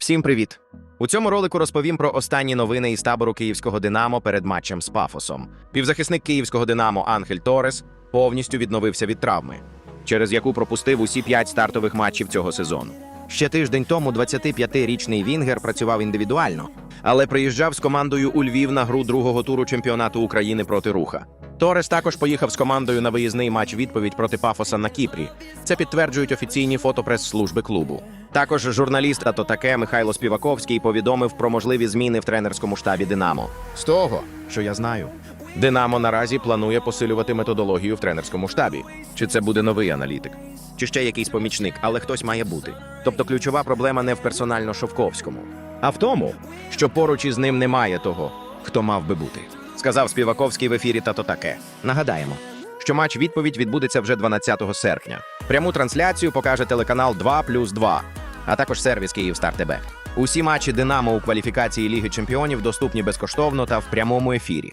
Всім привіт! У цьому ролику розповім про останні новини із табору київського Динамо перед матчем з Пафосом. Півзахисник київського Динамо Анхель Торес повністю відновився від травми, через яку пропустив усі п'ять стартових матчів цього сезону. Ще тиждень тому 25-річний Вінгер працював індивідуально, але приїжджав з командою у Львів на гру другого туру чемпіонату України проти Руха. Торес також поїхав з командою на виїзний матч відповідь проти Пафоса на Кіпрі. Це підтверджують офіційні фотопрес-служби клубу. Також журналіст та то таке Михайло Співаковський повідомив про можливі зміни в тренерському штабі Динамо. З того, що я знаю, Динамо наразі планує посилювати методологію в тренерському штабі. Чи це буде новий аналітик? Чи ще якийсь помічник, але хтось має бути. Тобто ключова проблема не в персонально Шовковському, а в тому, що поруч із ним немає того, хто мав би бути. Сказав Співаковський в ефірі та то таке. Нагадаємо, що матч відповідь відбудеться вже 12 серпня. Пряму трансляцію покаже телеканал 2 плюс 2, а також сервіс Київстар ТБ. Усі матчі Динамо у кваліфікації Ліги Чемпіонів доступні безкоштовно та в прямому ефірі.